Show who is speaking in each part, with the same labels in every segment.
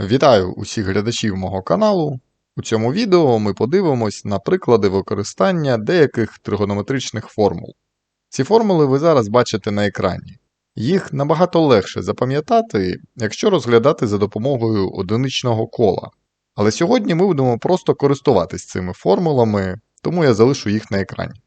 Speaker 1: Вітаю усіх глядачів мого каналу. У цьому відео ми подивимось на приклади використання деяких тригонометричних формул. Ці формули ви зараз бачите на екрані. Їх набагато легше запам'ятати, якщо розглядати за допомогою одиничного кола. Але сьогодні ми будемо просто користуватись цими формулами, тому я залишу їх на екрані.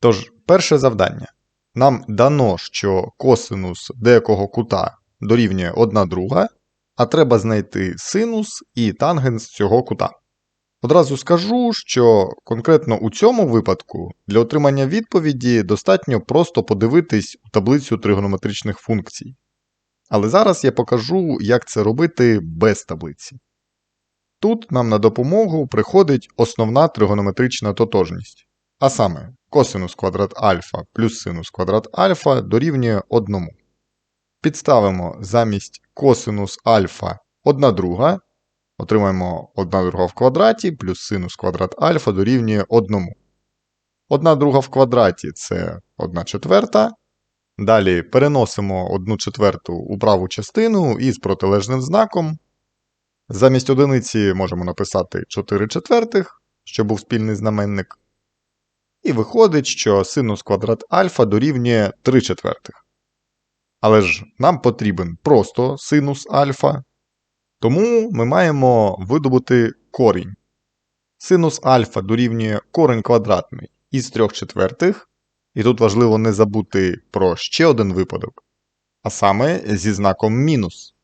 Speaker 1: Тож, перше завдання. Нам дано, що косинус деякого кута дорівнює 1 друга, а треба знайти синус і тангенс цього кута. Одразу скажу, що конкретно у цьому випадку для отримання відповіді достатньо просто подивитись у таблицю тригонометричних функцій. Але зараз я покажу, як це робити без таблиці. Тут нам на допомогу приходить основна тригонометрична тотожність. А саме, косинус квадрат альфа плюс синус квадрат альфа дорівнює 1. Підставимо замість косинус альфа 1 друга, отримаємо 1 друга в квадраті плюс синус квадрат альфа дорівнює 1. 1 друга в квадраті це 1 четверта. Далі переносимо 1 четверту у праву частину із протилежним знаком. Замість одиниці можемо написати 4 четвертих, щоб був спільний знаменник. І виходить, що синус квадрат альфа дорівнює 3 четвертих. Але ж нам потрібен просто синус альфа. Тому ми маємо видобути корінь. Синус альфа дорівнює корень квадратний із 3 четвертих. І тут важливо не забути про ще один випадок. А саме зі знаком мінус.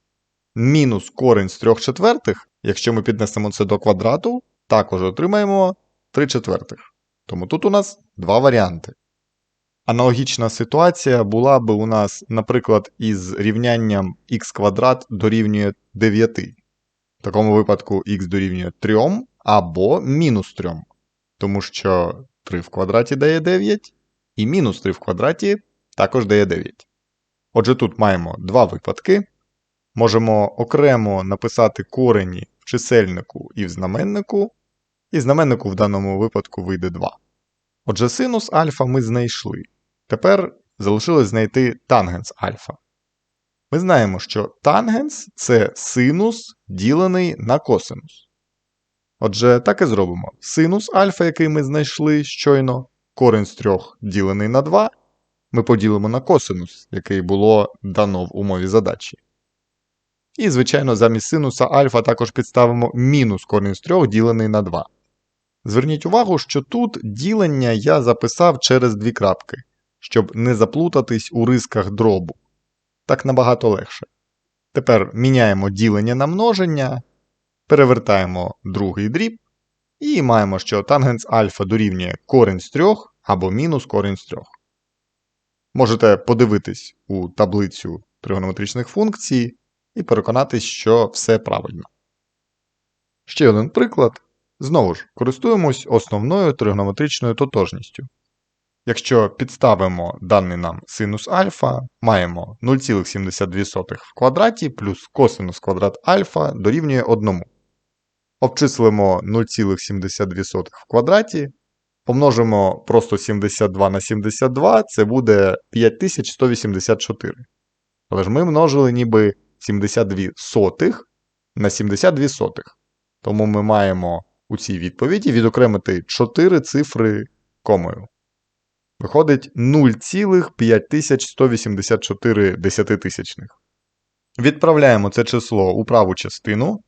Speaker 1: Мінус корень з 3 четвертих, якщо ми піднесемо це до квадрату, також отримаємо 3 четвертих. Тому тут у нас два варіанти. Аналогічна ситуація була би у нас, наприклад, із рівнянням х квадрат дорівнює 9. В такому випадку х дорівнює 3 або мінус 3, тому що 3 в квадраті дає 9, і мінус 3 в квадраті також дає 9. Отже, тут маємо два випадки. Можемо окремо написати корені в чисельнику і в знаменнику, і знаменнику в даному випадку вийде 2. Отже, синус альфа ми знайшли. Тепер залишилось знайти тангенс альфа. Ми знаємо, що тангенс це синус ділений на косинус. Отже, так і зробимо. Синус альфа, який ми знайшли щойно, корень з 3 ділений на 2, ми поділимо на косинус, який було дано в умові задачі. І, звичайно, замість синуса альфа також підставимо мінус корінь з 3 ділений на 2. Зверніть увагу, що тут ділення я записав через дві крапки, щоб не заплутатись у рисках дробу. Так набагато легше. Тепер міняємо ділення на множення, перевертаємо другий дріб, і маємо, що тангенс альфа дорівнює корінь з 3 або мінус корінь з 3. Можете подивитись у таблицю тригонометричних функцій і переконатись, що все правильно. Ще один приклад. Знову ж, користуємось основною тригонометричною тотожністю. Якщо підставимо даний нам синус альфа, маємо 0,72 в квадраті плюс косинус квадрат альфа дорівнює 1. Обчислимо 0,72 в квадраті, помножимо просто 72 на 72, це буде 5184. Але ж ми множили ніби 72 сотих на 72 сотих. Тому ми маємо у цій відповіді відокремити 4 цифри комою. Виходить 0,5184 десятитисячних. Відправляємо це число у праву частину.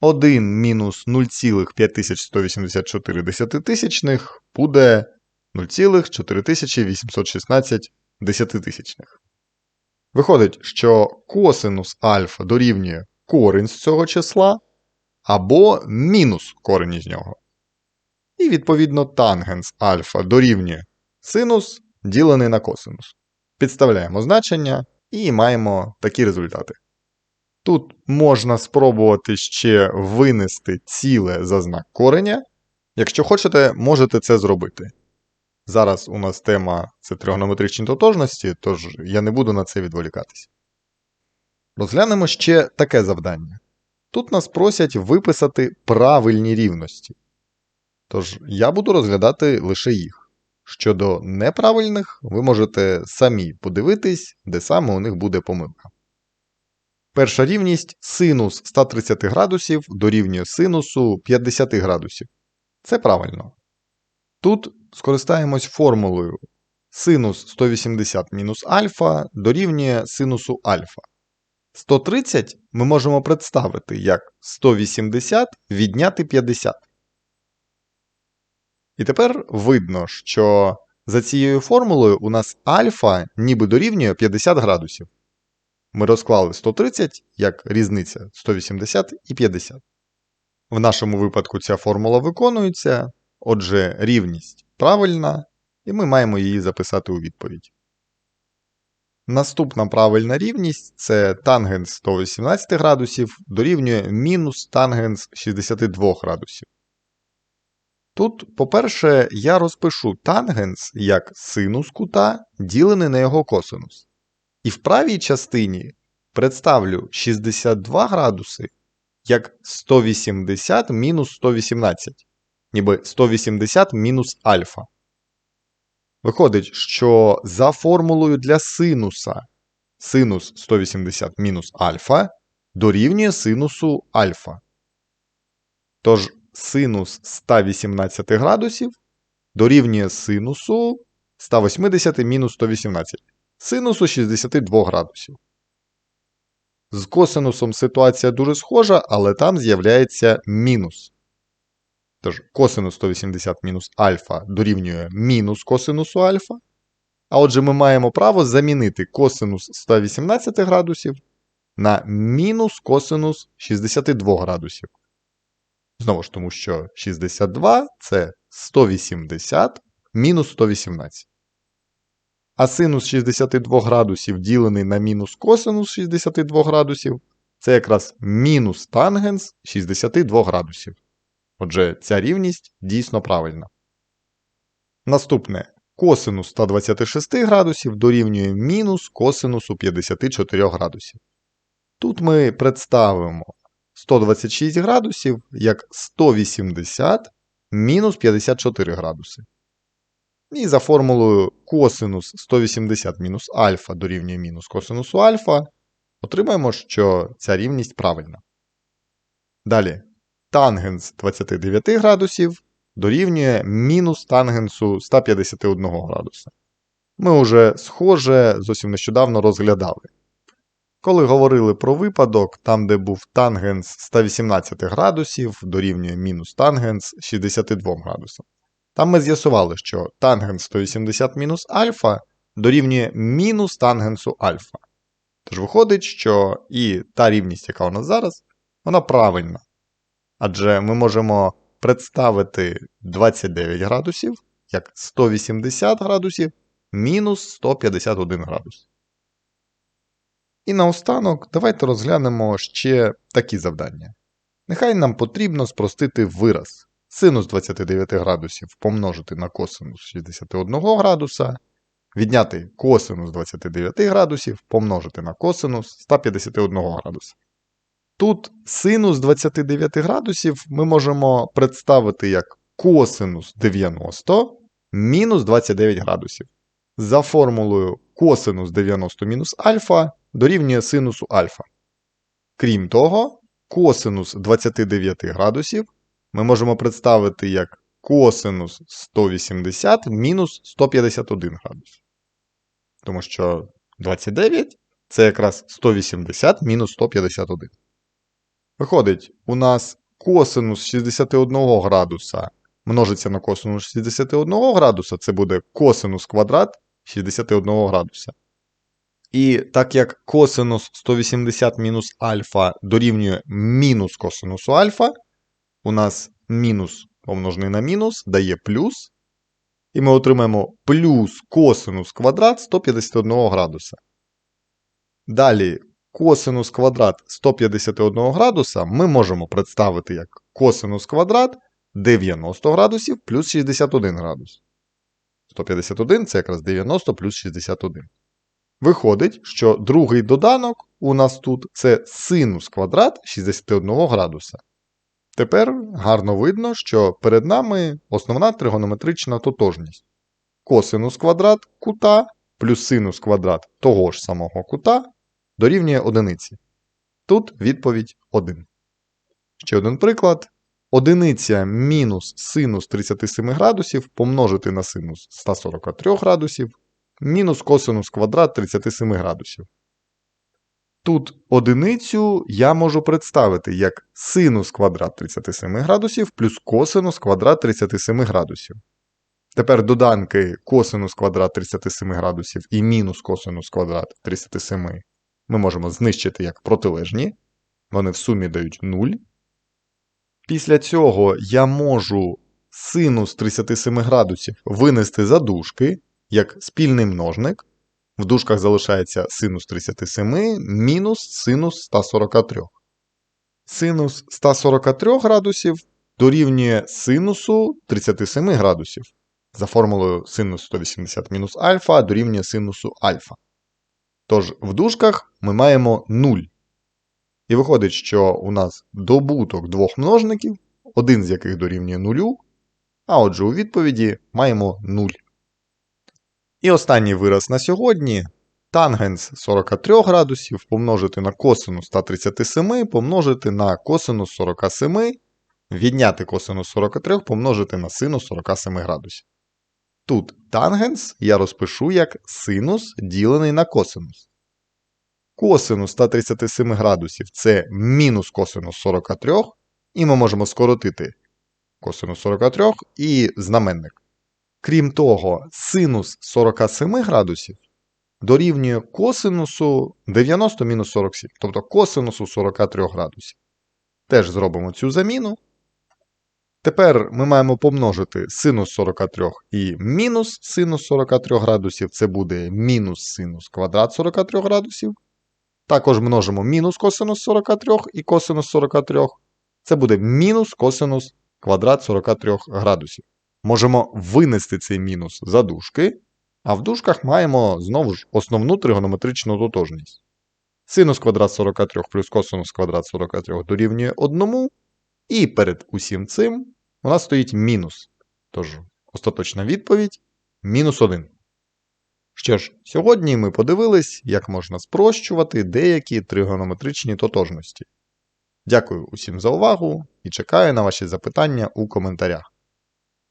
Speaker 1: 1 мінус 0,5184 десятитисячних буде 0,4816 десятитисячних. Виходить, що косинус альфа дорівнює корінь з цього числа або мінус корінь із нього. І, відповідно, тангенс альфа дорівнює синус ділений на косинус. Підставляємо значення і маємо такі результати. Тут можна спробувати ще винести ціле за знак кореня. Якщо хочете, можете це зробити. Зараз у нас тема це тригонометричні тотожності, тож я не буду на це відволікатись. Розглянемо ще таке завдання. Тут нас просять виписати правильні рівності. Тож я буду розглядати лише їх. Щодо неправильних, ви можете самі подивитись, де саме у них буде помилка. Перша рівність синус 130 градусів дорівнює синусу 50 градусів. Це правильно. Тут скористаємось формулою синус 180 мінус альфа дорівнює синусу альфа. 130 ми можемо представити як 180 відняти 50. І тепер видно, що за цією формулою у нас альфа ніби дорівнює 50 градусів. Ми розклали 130 як різниця 180 і 50. В нашому випадку ця формула виконується, отже, рівність правильна, і ми маємо її записати у відповідь. Наступна правильна рівність це тангенс 118 градусів дорівнює мінус тангенс 62 градусів. Тут, по-перше, я розпишу тангенс як синус кута, ділений на його косинус. І в правій частині представлю 62 градуси як 180 мінус 118, ніби 180 мінус альфа. Виходить, що за формулою для синуса синус 180 мінус альфа дорівнює синусу альфа. Тож синус 118 градусів дорівнює синусу 180 мінус 118, синусу 62 градусів. З косинусом ситуація дуже схожа, але там з'являється мінус. Тож косинус 180 мінус альфа дорівнює мінус косинусу альфа. А отже, ми маємо право замінити косинус 118 градусів на мінус косинус 62 градусів. Знову ж тому, що 62 це 180 мінус 118. А синус 62 градусів ділений на мінус косинус 62 градусів це якраз мінус тангенс 62 градусів. Отже, ця рівність дійсно правильна. Наступне косинус 126 градусів дорівнює мінус косинусу 54 градусів. Тут ми представимо 126 градусів як 180 мінус 54 градуси. І за формулою косинус 180 мінус альфа дорівнює мінус косинусу альфа, отримаємо, що ця рівність правильна. Далі, тангенс 29 градусів дорівнює мінус тангенсу 151 градуса. Ми вже схоже зовсім нещодавно розглядали. Коли говорили про випадок, там, де був тангенс 118 градусів, дорівнює мінус тангенс 62 градусам. Там ми з'ясували, що тангенс 180 мінус альфа дорівнює мінус тангенсу альфа. Тож виходить, що і та рівність, яка у нас зараз, вона правильна. Адже ми можемо представити 29 градусів як 180 градусів мінус 151 градус. І наостанок давайте розглянемо ще такі завдання. Нехай нам потрібно спростити вираз. Синус 29 градусів помножити на косинус 61 градуса, відняти косинус 29 градусів помножити на косинус 151 градуса. Тут синус 29 градусів ми можемо представити як косинус 90 мінус 29 градусів. За формулою косинус 90 мінус альфа дорівнює синусу альфа. Крім того, косинус 29 градусів ми можемо представити як косинус 180 мінус 151 градус. Тому що 29 це якраз 180 мінус 151. Виходить, у нас косинус 61 градуса множиться на косинус 61 градуса, це буде косинус квадрат 61 градуса. І так як косинус 180 мінус альфа дорівнює мінус косинусу альфа, у нас мінус помножений на мінус дає плюс. І ми отримаємо плюс косинус квадрат 151 градуса. Далі косинус квадрат 151 градуса ми можемо представити як косинус квадрат 90 градусів плюс 61 градус. 151 це якраз 90 плюс 61. Виходить, що другий доданок у нас тут це синус квадрат 61 градуса. Тепер гарно видно, що перед нами основна тригонометрична тотожність. Косинус квадрат кута плюс синус квадрат того ж самого кута дорівнює одиниці. Тут відповідь 1. Ще один приклад. Одиниця мінус синус 37 градусів помножити на синус 143 градусів мінус косинус квадрат 37 градусів. Тут одиницю я можу представити як синус квадрат 37 градусів плюс косинус квадрат 37 градусів. Тепер доданки косинус квадрат 37 градусів і мінус косинус квадрат 37 ми можемо знищити як протилежні. Вони в сумі дають 0. Після цього я можу синус 37 градусів винести за дужки як спільний множник. В дужках залишається синус 37 мінус синус 143. Синус 143 градусів дорівнює синусу 37 градусів. За формулою синус 180 мінус альфа дорівнює синусу альфа. Тож в дужках ми маємо 0. І виходить, що у нас добуток двох множників, один з яких дорівнює 0, а отже у відповіді маємо 0. І останній вираз на сьогодні. Тангенс 43 градусів помножити на косинус 137 помножити на косинус 47, відняти косинус 43 помножити на синус 47 градусів. Тут тангенс я розпишу як синус ділений на косинус. Косинус 137 градусів це мінус косинус 43, і ми можемо скоротити косинус 43 і знаменник. Крім того, синус 47 градусів дорівнює косинусу 90 мінус 47, тобто косинусу 43 градусів. Теж зробимо цю заміну. Тепер ми маємо помножити синус 43 і мінус синус 43 градусів. Це буде мінус синус квадрат 43 градусів. Також множимо мінус косинус 43 і косинус 43. Це буде мінус косинус квадрат 43 градусів. Можемо винести цей мінус за дужки, а в дужках маємо знову ж основну тригонометричну тотожність. Синус квадрат 43 плюс косинус квадрат 43 дорівнює 1, і перед усім цим у нас стоїть мінус. Тож, остаточна відповідь мінус 1. Що ж, сьогодні ми подивились, як можна спрощувати деякі тригонометричні тотожності. Дякую усім за увагу і чекаю на ваші запитання у коментарях.